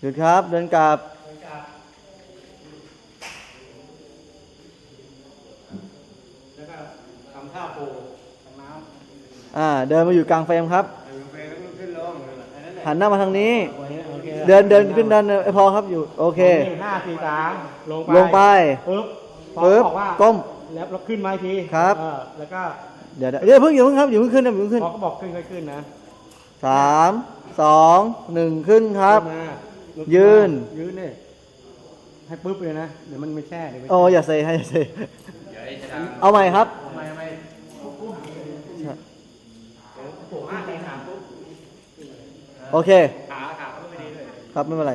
หยุดครับ เดินกลับ แล้วก็ทำท่าปูทำน้อ่า เดินมาอยู่กลางเฟรมครับำเดินไปแล้วก็ขึ้นลงอันนั้นแหละหันหน้ามาทางนี้ โอเคโอเคเดินเดินขึ้นเดินเอ้ยพอครับอยู่ โอเคห้าสี่สามลงไปลงไปปึ๊บพอปึ๊บบอกว่าก้มแล้วเราขึ้นมาอีกทีครับ เออแล้วก็เดี๋ยวเดี๋ยวเดี๋ยวเพิ่งอย่าเพิ่งครับอย่าเพิ่งขึ้นนะอย่าเพิ่งขึ้นพอเขาบอกขึ้นค่อยขึ้นนะสามสองหนึ่งขึ้นครับ ขึ้นมาลุก ยืน ยืนเนี่ยให้ปึ๊บเลยนะ เดี๋ยวมันไม่แช่เดี๋ยวไม่โอ้อย่าเซให้อย่าเซเอาใหม่ครับทำไมทำไมผมห้าสี่สามปุ๊บโอเคขาขาเขาไม่ดีด้วยครับไม่เป็นไร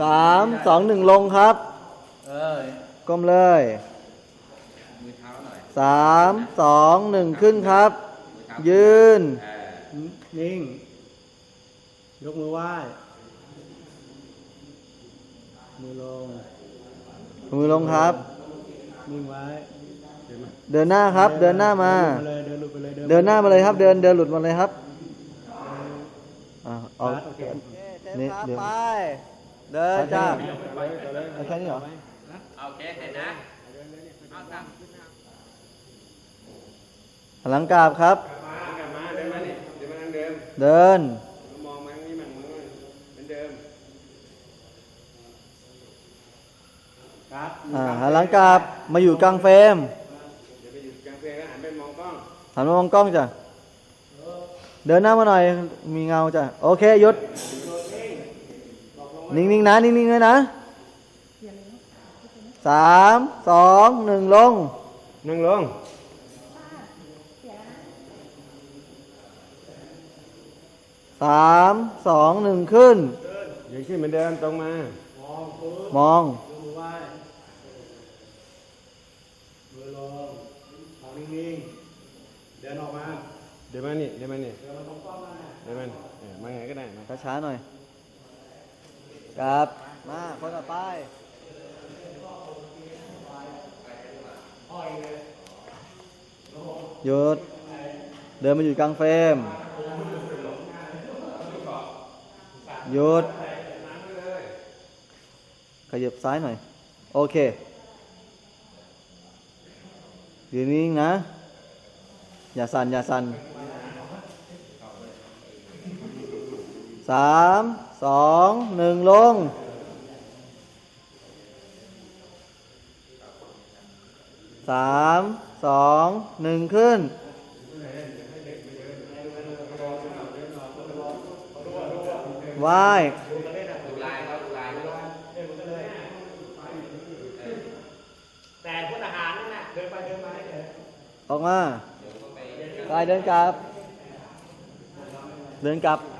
สามสองหนึ่งลงครับเออก้มเลยมือเท้าหน่อยสามสองหนึ่งขึ้นครับมือเท้ายืนเออนิ่ง ยกมือไหว้ มือลงมือลงครับ นิ่งไว้ เดินมาเดินหน้าครับ เดินหน้ามาเดินเลยเดินหลุดไปเลยเดินหน้ามาเลยครับ เดินเดินหลุดมาเลยครับอ่าเอาโอเคนี่เดี๋ยวเดินจ้าเอาแค่นี้เหรอเอาโอเคเสร็จนะเอาตามหันหลังกราบครับกลับมาเดินมาเนี่ยเดินมาทางเดิม เดิน มองมาทางนี้มันเหมือนเดิม ครับอ่าหันหลังกราบมาอยู่กลางเฟรมเดี๋ยวไปอยู่กลางเพลงแล้วหันไปมองกล้องหันมามองกล้องจ้ะเดินหน้ามาหน่อยมีเงาจ้ะโอเคหยุดนิ่งๆนะนิ่งๆเลยนะสามสองหนึ่งลง นั่งลงสามสองหนึ่งขึ้นยืนขึ้นเหมือนเดิมตรงมา มอง มือไหว้มือลงมองนิ่งๆ เดินออกมา เดินมานี่เดินมานี่เดินมาตรงกล้องมเนมานี่เออมาไงก็ได้มาช้าๆหน่อยครับ มาคนต่อไปหยุด เดินมาอยู่กลางเฟรมหยุด ขยับซ้ายหน่อย โอเคยืนนิ่งนะ อย่าสั่นอย่าสั่น สามสองหนึ่งลง สามสองหนึ่งขึ้น ไหวแต่พวกทหารนั่นน่ะเดินไปเดินมาเฉยออกมาไปเดินกลับ เดินกลับ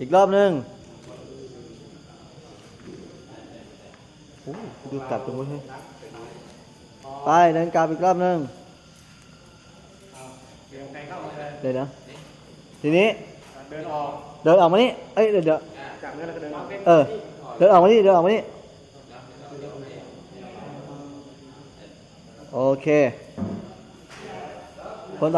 อีกรอบหนึ่งโอ้ดูกลับตรงนี้ยไปเดินกลับอีกรอบหนึ่งเดินใครเข้ามาเลยเดี๋ยวนะทีนี้ เดินออก เดินออกมานี่ เอ้ยเดี๋ยวเดี๋ยวจากนั้นแล้วก็เดินออกเออ เดินออกมานี่ เดินออกมานี่ โอเค